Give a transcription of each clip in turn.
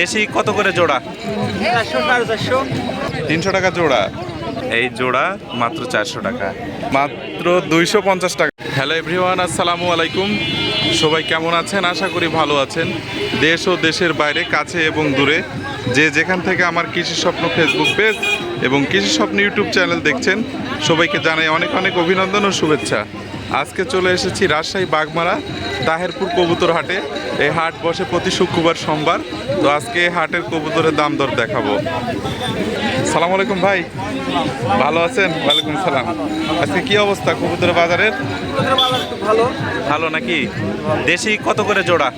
দেশি কত করে জোড়া? তিনশো টাকা জোড়া। এই জোড়া মাত্র চারশো টাকা। মাত্র দুইশো পঞ্চাশ টাকা। হ্যালো এভরিওয়ান আসসালামু আলাইকুম। সবাই কেমন আছেন? আশা করি ভালো আছেন। দেশ ও দেশের বাইরে, কাছে এবং দূরে, যে যেখান থেকে আমার কৃষি স্বপ্ন ফেসবুক পেজ এবং কৃষি স্বপ্ন ইউটিউব চ্যানেল দেখছেন, সবাইকে জানাই অনেক অনেক অভিনন্দন ও শুভেচ্ছা। আজকে চলে এসেছি রাজশাহী বাগমারা তাহেরপুর কবুতর হাটে। এই হাট বসে প্রতি শুক্রবার সোমবার। তো আজকে এই হাটের কবুতরের দাম দর দেখাবো। সালাম আলাইকুম ভাই। ভালো আছেন? ওয়ালাইকুম সালাম। আজকে কি অবস্থা কবুতরের বাজারের? ভালো। ভালো নাকি? দেশি কত করে জোড়া?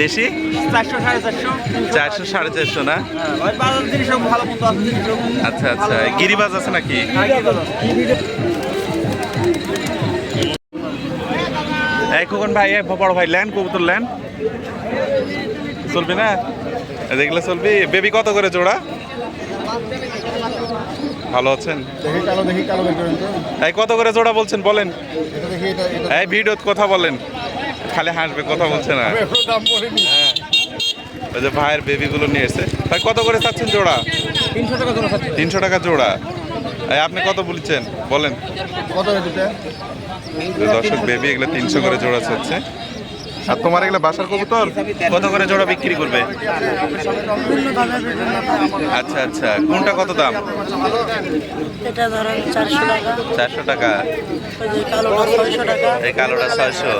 দেশি? চারশো সাড়ে চারশো। চারশো সাড়ে চারশো না? হ্যাঁ। আচ্ছা আচ্ছা। গিরিবাজ আছে নাকি? আর এই খোকন ভাই এই বড় ভাই ল্যান্ড কবুতর ল্যান্ড চলবি না? দেখলে চলবি? বেবি কত করে জোড়া? ভালো আছেন? দেখি কালো দেখি কালো বের করেন তো এই কত করে জোড়া বলছেন বলেন। এটা দেখি এটা এটা। এই ভিডিওত কথা বলেন। খালি হাসবে কথা বলছে না। হ্যাঁ। ওই যে ভাইয়ের বেবিগুলো নিয়ে এসে ভাই কত করে চাচ্ছেন জোড়া? তিনশো টাকা জোড়া তিনশো টাকা জোড়া। ভাই আপনি কত বলছেন? বলেন। কত দর্শক বেবি এগুলো তিনশো করে জোড়া চাচ্ছে। আর তোমার এগুলো বাসার কবুতর? কত করে জোড়া বিক্রি করবে? আচ্ছা আচ্ছা। কোনটা কত দাম? এটা ধরেন চারশো টাকা। চারশো টাকা। ওই ছয়শো টাকা। এই কালোটা ছয়শো।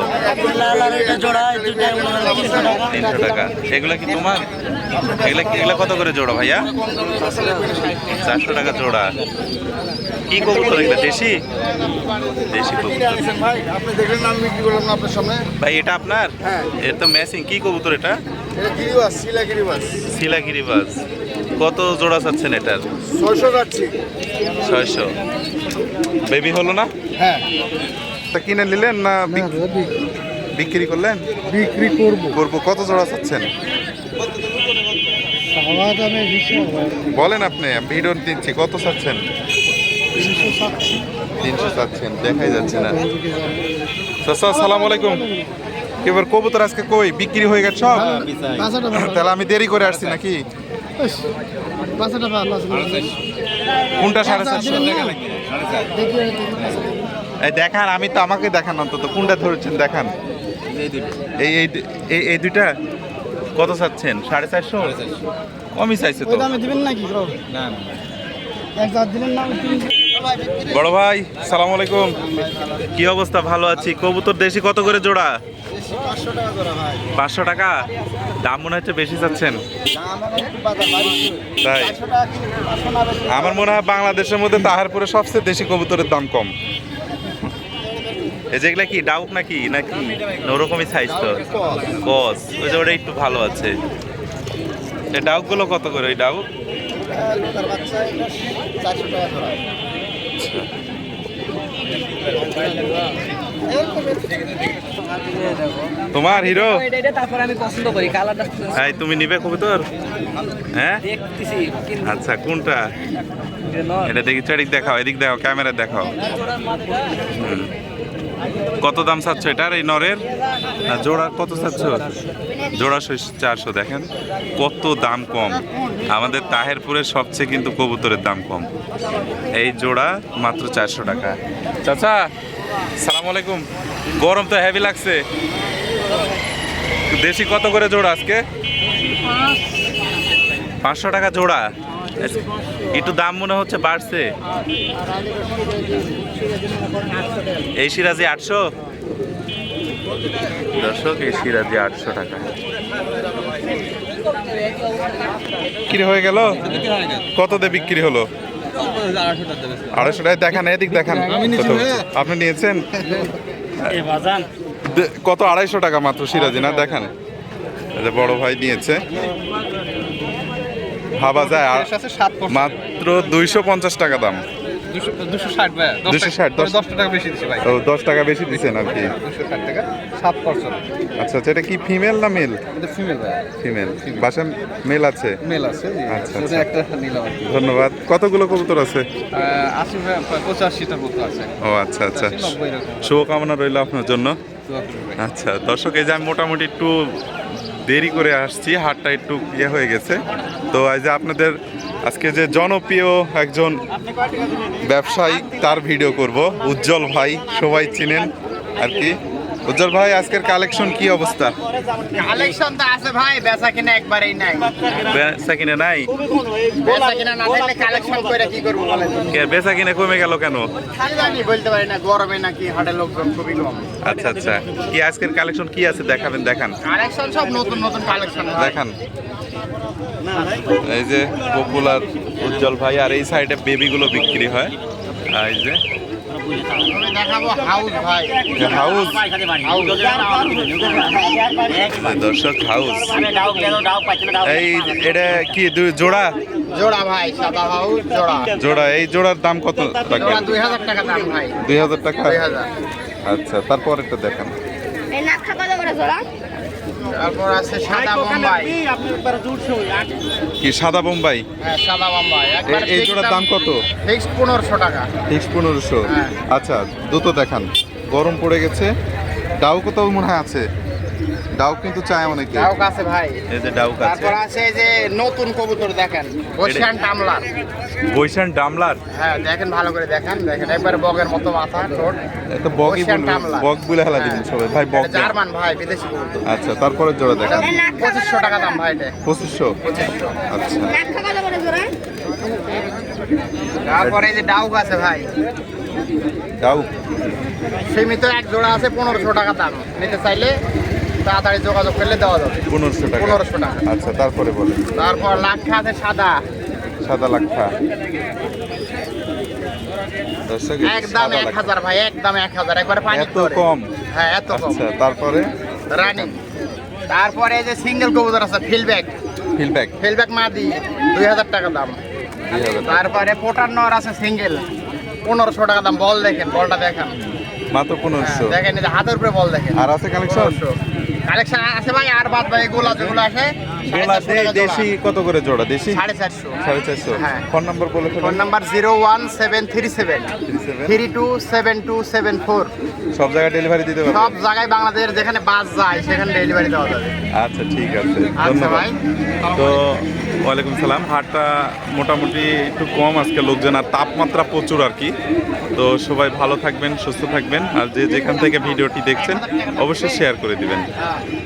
লাল আর এটা জোড়া এই দুইটা তিনশো টাকা। তিনশো টাকা। এগুলো কি তোমার? এগুলো কি এগুলো কত করে জোড়া ভাইয়া? চারশো টাকা জোড়া। কি কবুতর এগুলো? দেশি? দেশি কবুতর। আনছেন ভাই আপনি দেখলেন না আমি বিক্রি করলাম না আপনার সামনে। ভাই এটা আপনার? হ্যাঁ। এর তো ম্যাচিং কি কবুতর এটা? এটা গিরিবাস শিলা গিরিবাস শিলাগিরি বাস কত জোড়া চাচ্ছেন এটার? ছয়শো যাচ্ছি ছয়শো। বেবি হলো না? হ্যাঁ। তা কিনে নিলেন না বিক্রি করলেন? বিক্রি করব। করব। কত জোড়া চাচ্ছেন? বলেন আপনি ভিডিও দিচ্ছি। কত চাচ্ছেন? তিনশো চাচ্ছেন দেখাই যাচ্ছে না। চাচা আসসালামু আলাইকুম। এবার কবুতর আজকে কই? বিক্রি হয়ে গেছে সব? তাহলে আমি দেরি করে আসছি নাকি? কোনটা সাড়ে চারশো? এই দেখান আমি তো আমাকে দেখান অন্তত। কোনটা ধরেছেন? দেখান। এই এই এই এই দুইটা কত চাচ্ছেন? সাড়ে চারশো? কমই চাইছে তো। দামে দিবেন নাকি না না বড় ভাই সালাম আলাইকুম। কি অবস্থা? ভালো আছি। কবুতর দেশি কত করে জোড়া? পাঁচশো টাকা দাম মনে হচ্ছে বেশি চাচ্ছেন। তাই। আমার মনে হয় বাংলাদেশের মধ্যে তাহারপুরে সবচেয়ে দেশি কবুতরের দাম কম। যেগুলা কি, ডাউক নাকি নাকি? ওরকমই সাইজ তো। কস ওই যে ওটা একটু ভালো আছে। ডাউকগুলো কত করে, ওই ডাউক? ধরা তোমার হিরো এটা এটা তারপর আমি পছন্দ করি কালারটা এই তুমি নিবে কবুতর? হ্যাঁ? দেখতেছি আচ্ছা কোনটা? এটা দেখি এদিক দেখাও এদিক দেখাও ক্যামেরা দেখাও। কত দাম চাচ্ছ এটার এই নরের? না জোড়া কত চাচ্ছ? জোড়া চারশো দেখেন। কত দাম কম। আমাদের তাহেরপুরের সবচেয়ে কিন্তু কবুতরের দাম কম। এই জোড়া মাত্র চারশো টাকা। চাচা সালাম আলাইকুম। গরম তো হেভি লাগছে। দেশি কত করে জোড়া আজকে? পাঁচশো টাকা জোড়া। একটু দাম মনে হচ্ছে বাড়ছে। এই সিরাজি আটশো? দর্শক, এই সিরাজি আটশো টাকা। বিক্রি হয়ে গেল? কত দিয়ে বিক্রি হলো? আড়াইশো টাকা দেখান এদিক দেখান। আপনি নিয়েছেন? কত? আড়াইশো টাকা মাত্র সিরাজি না? দেখান। বড় ভাই নিয়েছে। ভাবা যায় মাত্র দুইশো পঞ্চাশ টাকা দাম। দুশো ষাট দুশো টাকা। বেশি দিচ্ছি ভাই। ও দশ টাকা বেশি দিচ্ছেন আর কি। সাত পার্সেন্ট আচ্ছা আচ্ছা এটা কি ফিমেল না মেল? এটা ফিমেল ফিমেল। বাসায় মেল আছে? মেল আছে আচ্ছা, আচ্ছা। একটা নিলাম ধন্যবাদ। কতগুলো কবুতর আছে? আশি পঁচাশিটার মতো আছে। ও আচ্ছা আচ্ছা। শুভকামনা রইল আপনার জন্য। আচ্ছা দর্শক এই যে আমি মোটামুটি একটু দেরি করে আসছি হাটটা একটু ইয়ে হয়ে গেছে। তো এই যে আপনাদের আজকে যে জনপ্রিয় একজন ব্যবসায়ী তার ভিডিও করব। উজ্জ্বল ভাই সবাই চিনেন আর কি। উজ্জ্বল ভাই আজকের কালেকশন কি অবস্থা? কালেকশন তো আছে ভাই বেচা কিনা একবারেই নাই। বেচা কিনে নাই? বেচা কিনা না থাকলে কালেকশন করে কি করব বলেন? কে বেচা কিনে কমে গেল কেন? খালি জানি বলতে পারি না গরমে নাকি হাটের লোকজন খুবই কম। আচ্ছা আচ্ছা। কি আজকের কালেকশন কি আছে? দেখাবেন দেখান। কালেকশন সব নতুন নতুন কালেকশন দেখান। এই যে পপুলার উজ্জ্বল ভাই আর এই সাইডে বেবিগুলো বিক্রি হয়। এই যে দর্শক হাউস এই এটা কি দুই জোড়া? জোড়া ভাই সাদা হাউস জোড়া জোড়া এই জোড়ার দাম কত দুই হাজার টাকা দাম ভাই। দুই হাজার টাকা? আচ্ছা তারপর একটা দেখান। এই নাক্ষা কত করে জোড়া? তারপর আছে সাদা বোম্বাই। কি সাদা বোম্বাই? হ্যাঁ সাদা বোম্বাই। এই জোড়ার দাম কত? ফিক্স পনেরোশো টাকা। ফিক্স পনেরোশো। হ্যাঁ। আচ্ছা দুটো দেখান। গরম পড়ে গেছে। দাও কোথাও মনে হয় আছে। ডাউ কিন্তু চায় অনেকে। ডাউক আছে ভাই। এই যে ডাউক আছে। তারপর আছে এই যে নতুন কবুতর দেখেন বসিয়ান টামলার বৈশান ডামলার? হ্যাঁ দেখেন ভালো করে দেখেন। দেখেন একবারে বগের মতো মাথা ঠোঁট। এটা বগই বৈশান। বক বলে হেলা দিবেন সবাই ভাই দেন। জার্মান ভাই বিদেশি কবুতর। আচ্ছা তারপরে জোড়া দেখেন। এই নাক্ষা কত পঁচিশশো টাকা দাম ভাই এটা। পঁচিশশো? পঁচিশশো। আচ্ছা। জোড়া তারপরে এই যে ডাউক আছে ভাই। ডাউ সীমিত এক জোড়া আছে পনেরোশো টাকা দাম। নিতে চাইলে তাড়াতাড়ি যোগাযোগ করলে দেওয়া যাবে। পনেরোশো টাকা। পনেরোশো টাকা। আচ্ছা তারপরে বলেন। তারপর লাক্ষা আছে সাদা। সাদা লাক্ষা। একদম এক হাজার ভাই একদম এক হাজার। একবারে পানি এত কম। হ্যাঁ এত কম। আচ্ছা তারপরে? রানিং। তারপরে এই যে সিঙ্গেল কবুতর আছে ফিলব্যাক ফিডব্যাক ফিলব্যাক মাদি দুই হাজার টাকা দাম। তারপরে পোটার নর আছে সিঙ্গেল। পনেরোশো টাকা দাম। বল দেখেন বলটা দেখেন। মাত্র পনেরোশো। দেখেন যে হাতের উপরে বল দেখেন। আর আছে কালেকশন কালেকশন আছে ভাই আর বাদ ভাই এগুলো যেগুলো আছে। গোলা দেশি কত করে জোড়া? দেশি। সাড়ে চারশো। সাড়ে চারশো। হ্যাঁ। ফোন নম্বর বলে phone number zero one seven three seven. Three two seven two seven four. সব জায়গায় ডেলিভারি দিতে পারবে সব জায়গায় বাংলাদেশের যেখানে বাস যায় সেখানে ডেলিভারি দেওয়া যাবে। আচ্ছা ঠিক আছে। আচ্ছা ধন্যবাদ। ভাই তো ওয়ালাইকুম সালাম। হাটটা মোটামুটি একটু কম আজকে লোকজন আর তাপমাত্রা প্রচুর আর কি। তো সবাই ভালো থাকবেন সুস্থ থাকবেন। আর যে যেখান থেকে ভিডিওটি দেখছেন অবশ্যই শেয়ার করে দিবেন। Yeah.